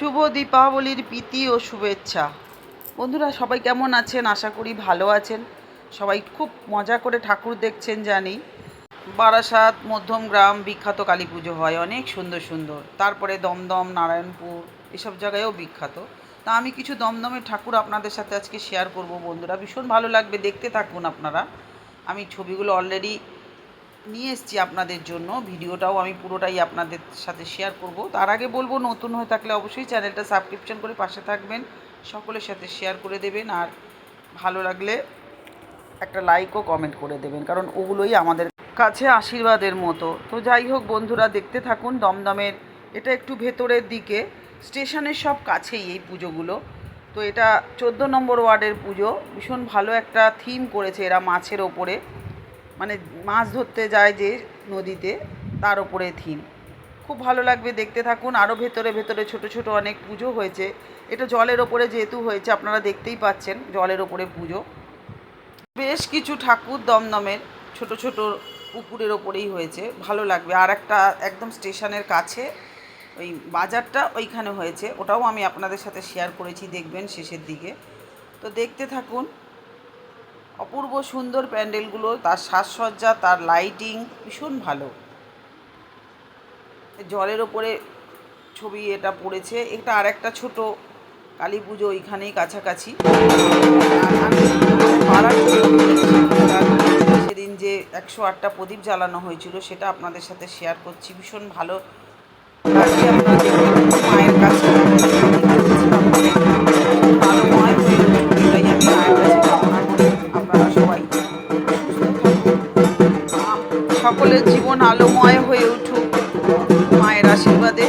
শুভ দীপাবলির প্রীতি ও শুভেচ্ছা। বন্ধুরা, সবাই কেমন আছেন? আশা করি ভালো আছেন। সবাই খুব মজা করে ঠাকুর দেখছেন, জানি। বারাসাত মধ্যমগ্রাম বিখ্যাত কালী পুজো হয়, অনেক সুন্দর সুন্দর। তারপরে দমদম, নারায়ণপুর, এসব জায়গায়ও বিখ্যাত। তা আমি কিছু দমদমের ঠাকুর আপনাদের সাথে আজকে শেয়ার করব, বন্ধুরা। ভীষণ ভালো লাগবে, দেখতে থাকুন আপনারা। আমি ছবিগুলো অলরেডি নিয়ে এসছি আপনাদের জন্য। ভিডিওটাও আমি পুরোটাই আপনাদের সাথে শেয়ার করব। তার আগে বলব, নতুন হয়ে থাকলে অবশ্যই চ্যানেলটা সাবস্ক্রিপশন করে পাশে থাকবেন। সকলের সাথে শেয়ার করে দেবেন আর ভালো লাগলে একটা লাইক ও কমেন্ট করে দেবেন, কারণ ওগুলোই আমাদের কাছে আশীর্বাদের মতো। তো যাই হোক বন্ধুরা, দেখতে থাকুন দমদমের, এটা একটু ভেতরের দিকে। স্টেশনের সব কাছেই এই পুজোগুলো। তো এটা চোদ্দ নম্বর ওয়ার্ডের পুজো। ভীষণ ভালো একটা থিম করেছে এরা মাছের ওপরে। মানে মাছ ধরতে যায় যে নদীতে, তার ওপরে থিম। খুব ভালো লাগবে দেখতে থাকুন। আরও ভেতরে ভেতরে ছোট ছোট অনেক পুজো হয়েছে। এটা জলের ওপরে যেহেতু হয়েছে, আপনারা দেখতেই পাচ্ছেন জলের ওপরে পুজো। বেশ কিছু ঠাকুর দমদমের ছোট ছোট পুকুরের ওপরেই হয়েছে। ভালো লাগবে। আর একটা একদম স্টেশনের কাছে, ওই বাজারটা ওইখানে হয়েছে। ওটাও আমি আপনাদের সাথে শেয়ার করেছি দেখবেন শেষের দিকে। তো দেখতে থাকুন। অপূর্ব সুন্দর প্যান্ডেলগুলো, তার সাজসজ্জা, তার লাইটিং ভীষণ ভালো। জলের ওপরে ছবি এটা পড়েছে। এটা আর একটা ছোটো কালী পুজো ওইখানেই কাছাকাছি। সেদিন যে একশো আটটা প্রদীপ জ্বালানো হয়েছিল, সেটা আপনাদের সাথে শেয়ার করছি। ভীষণ ভালো জীবন আলোময় হয়ে উঠুক মায়ের আশীর্বাদে।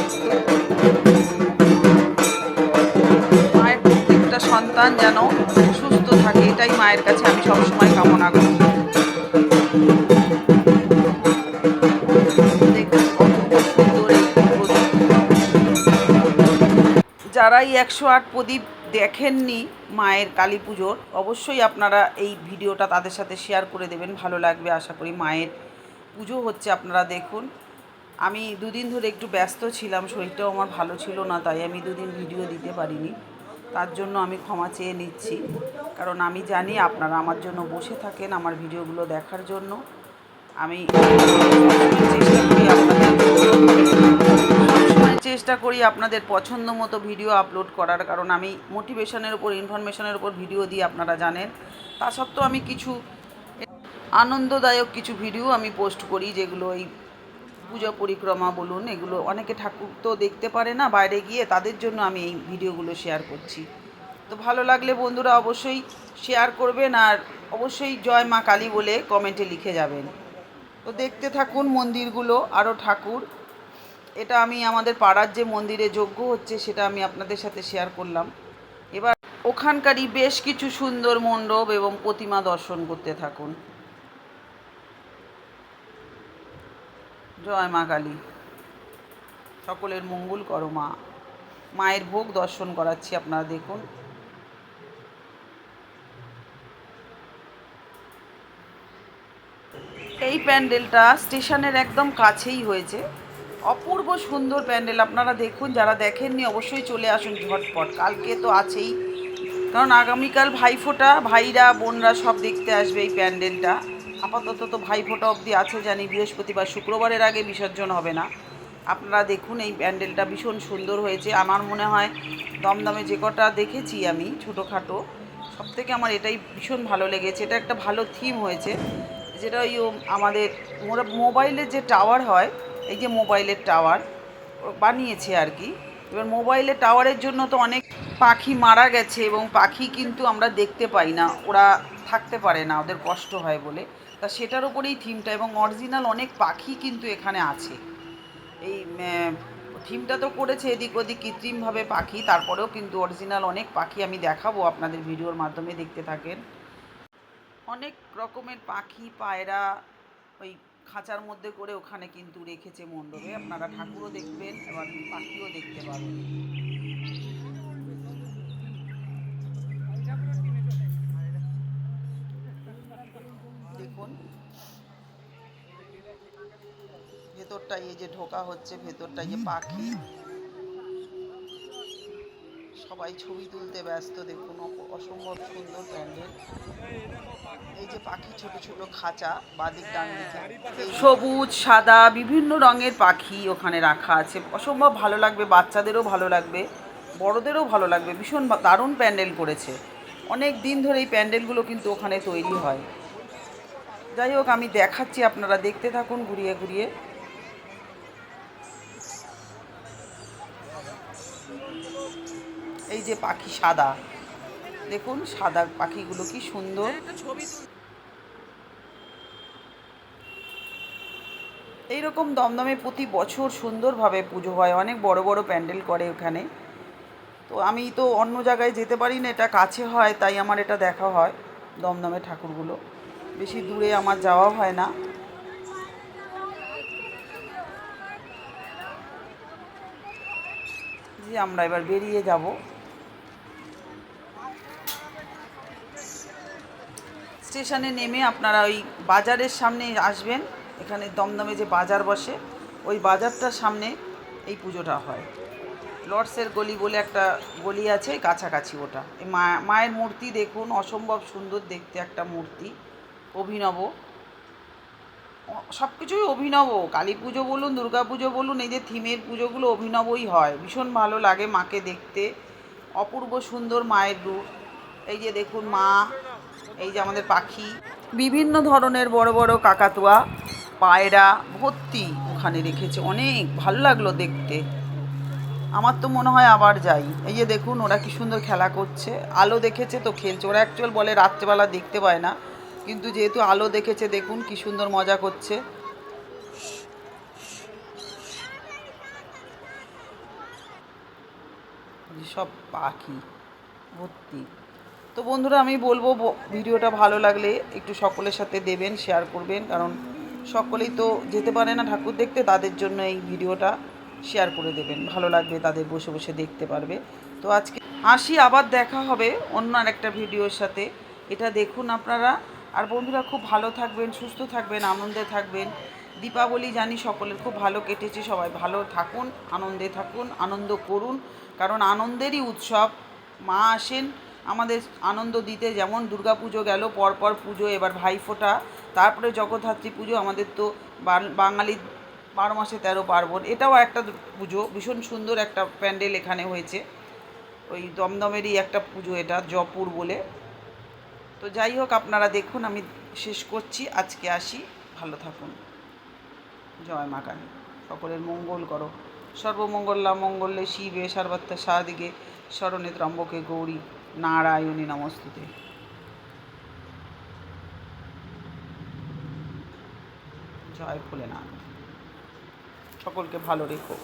মায়ের প্রত্যেকটা সন্তান যেন সুস্থ থাকে, এটাই মায়ের কাছে আমি সবসময় কামনা করি। যারা এই একশো আট প্রদীপ দেখেননি মায়ের কালী পুজোর, অবশ্যই আপনারা এই ভিডিওটা তাদের সাথে শেয়ার করে দেবেন। ভালো লাগবে, আশা করি মায়ের পুজো হচ্ছে, আপনারা দেখুন। আমি দুদিন ধরে একটু ব্যস্ত ছিলাম, শরীরটাও আমার ভালো ছিল না, তাই আমি দুদিন ভিডিও দিতে পারিনি। তার জন্য আমি ক্ষমা চেয়ে নিচ্ছি। কারণ আমি জানি আপনারা আমার জন্য বসে থাকেন আমার ভিডিওগুলো দেখার জন্য। আমি চেষ্টা করি আপনাদের চেষ্টা করি আপনাদের পছন্দ মতো ভিডিও আপলোড করার, কারণ আমি মোটিভেশনের উপর ইনফরমেশনের উপর ভিডিও দিই, আপনারা জানেন। তা সত্ত্বেও আমি কিছু আনন্দদায়ক কিছু ভিডিও আমি পোস্ট করি, যেগুলো এই পুজো পরিক্রমা বলুন, এগুলো অনেকে ঠাকুর তো দেখতে পারে না, বাইরে গিয়ে তাদের জন্য আমি এই ভিডিওগুলো শেয়ার করছি। তো ভালো লাগলে বন্ধুরা অবশ্যই শেয়ার করবেন, আর অবশ্যই জয় মা কালী বলে কমেন্টে লিখে যাবেন। তো দেখতে থাকুন মন্দিরগুলো আরও ঠাকুর। এটা আমি আমাদের পাড়ার যে মন্দিরে যজ্ঞ হচ্ছে, সেটা আমি আপনাদের সাথে শেয়ার করলাম। এবার ওখানকারই বেশ কিছু সুন্দর মণ্ডপ এবং প্রতিমা দর্শন করতে থাকুন। জয় মা কালী। সকলের মঙ্গল করো মা। মায়ের ভোগ দর্শন করাচ্ছি আপনারা দেখুন। এই প্যান্ডেলটা স্টেশনের একদম কাছেই হয়েছে। অপূর্ব সুন্দর প্যান্ডেল আপনারা দেখুন, যারা দেখেননি অবশ্যই চলে আসুন ঝটপট। কালকে তো আছেই। কারণ আগামীকাল ভাইফোঁটা, ভাইরা, বোনরা সব দেখতে আসবে এই প্যান্ডেলটা। আপাতত তো ভাইফোঁটা অবধি আছে জানি, বৃহস্পতিবার, শুক্রবারের আগে বিসর্জন হবে না। আপনারা দেখুন, এই প্যান্ডেলটা ভীষণ সুন্দর হয়েছে। আমার মনে হয় দমদমে যে কটা দেখেছি আমি ছোটোখাটো সব থেকে আমার এটাই ভীষণ ভালো লেগেছে। এটা একটা ভালো থিম হয়েছে, যেটা ওই আমাদের মোবাইলের যে টাওয়ার হয়, এই যে মোবাইলের টাওয়ার বানিয়েছে আর কি। এবার মোবাইলের টাওয়ারের জন্য তো অনেক পাখি মারা গেছে এবং পাখি কিন্তু আমরা দেখতে পাই না। ওরা থাকতে পারে না, ওদের কষ্ট হয় বলে। তা সেটার উপরেই থিমটা এবং অরিজিনাল অনেক পাখি কিন্তু এখানে আছে। এই থিমটা তো করেছে এদিক ওদিক কৃত্রিমভাবে পাখি, তারপরেও কিন্তু অরিজিনাল অনেক পাখি আমি দেখাবো আপনাদের ভিডিওর মাধ্যমে, দেখতে থাকেন। অনেক রকমের পাখি, পায়রা ওই খাঁচার মধ্যে করে ওখানে কিন্তু রেখেছে মণ্ডপে। আপনারা ঠাকুরও দেখবেন এবার পাখিও দেখতে পাবেন দেখুন ভেতরটা এই যে ঢোকা হচ্ছে ভেতরটা যে পাখি। সবাই ছবি তুলতে ব্যস্ত দেখুন অসম্ভব সুন্দর প্যান্ডেল। এই যে পাখি ছোট ছোট খাঁচা বাদিক ডান সবুজ সাদা বিভিন্ন রঙের পাখি ওখানে রাখা আছে। অসম্ভব ভালো লাগবে বাচ্চাদেরও ভালো লাগবে বড়দেরও ভালো লাগবে। ভীষণ দারুণ প্যান্ডেল করেছে। অনেক দিন ধরে এই প্যান্ডেলগুলো কিন্তু ওখানে তৈরি হয়। যাই হোক আমি দেখাচ্ছি আপনারা দেখতে থাকুন ঘুরিয়ে ঘুরিয়ে। এই যে পাখি সাদা। দেখুন সাদা পাখিগুলো কি সুন্দর। এইরকম দমদমে প্রতি বছর সুন্দরভাবে পুজো হয়। অনেক বড় বড় প্যান্ডেল করে ওখানে। তো আমি তো অন্য জায়গায় যেতে পারি না এটা কাছে হয় তাই আমার এটা দেখা হয় দমদমে ঠাকুরগুলো। বেশি দূরে আমার যাওয়া হয় না। জি আমরা এবার বেরিয়ে যাব। স্টেশনে নেমে আপনারা ওই বাজারের সামনে আসবেন। এখানে দমদমে যে বাজার বসে, ওই বাজারটার সামনে এই পুজোটা হয়। লর্ডসের গলি বলে একটা গলি আছে, কাছাকাছি ওটা। এই মা, মায়ের মূর্তি দেখুন, অসম্ভব সুন্দর দেখতে একটা মূর্তি, অভিনব। সব কিছুই অভিনব। কালী পুজো বলুন, দুর্গা পুজো বলুন, এই যে থিমের পুজোগুলো অভিনবই হয়। ভীষণ ভালো লাগে মাকে দেখতে। অপূর্ব সুন্দর মায়ের রূপ। এই যে দেখুন মা এই যে আমাদের পাখি। বিভিন্ন ধরনের বড় বড় কাকাতুয়া, পায়রা ভর্তি ওখানে রেখেছে। অনেক ভালো লাগল দেখতে। আমার তো মনে হয় আবার যাই। এই যে দেখুন, ওরা কি সুন্দর খেলা করছে। আলো দেখেছে তো খেলছে। ওরা অ্যাকচুয়াল বলে রাত্রেবেলা দেখতে পায় না। কিন্তু যেহেতু আলো দেখেছে, দেখুন কি সুন্দর মজা করছে। সব পাখি ভর্তি। তো বন্ধুরা, আমি বলব ভিডিওটা ভালো লাগলে একটু সকলের সাথে দেবেন শেয়ার করবেন, কারণ সকলেই তো যেতে পারে না ঠাকুর দেখতে, তাদের জন্য এই ভিডিওটা শেয়ার করে দেবেন। ভালো লাগবে তাদের বসে বসে দেখতে পারবে। তো আজকে আসি, আবার দেখা হবে অন্য আর একটা ভিডিওর সাথে। এটা দেখুন আপনারা। আর বন্ধুরা, খুব ভালো থাকবেন, সুস্থ থাকবেন, আনন্দে থাকবেন। দীপাবলি জানি সকলের খুব ভালো কেটেছে, সবাই ভালো থাকুন, আনন্দে থাকুন, আনন্দ করুন, কারণ আনন্দেরই উৎসব। মা আসেন আমাদের আনন্দ দিতে যেমন দুর্গা পুজো গেল, পরপর পুজো, এবার ভাইফোঁটা। তারপরে জগদ্ধাত্রী পুজো, আমাদের তো বাং- বাঙালির বারো মাসে তেরো পার্বণ। এটাও একটা পুজো, ভীষণ সুন্দর একটা প্যান্ডেল এখানে হয়েছে। ওই দমদমেরই একটা পুজো এটা জপুর বলে। তো যাই হোক, আপনারা দেখুন, আমি শেষ করছি, আজকে আসি, ভালো থাকুন। জয় মা কালী। সকলের মঙ্গল করো। সর্বমঙ্গলা, মঙ্গলে শিবে, সর্বত্র সাদিকে স্মরণে ত্রম্বকে গৌরী। নারায়ণী নমস্তুতে। জয় ভোলেনাথ। সকলকে ভালো রেখো।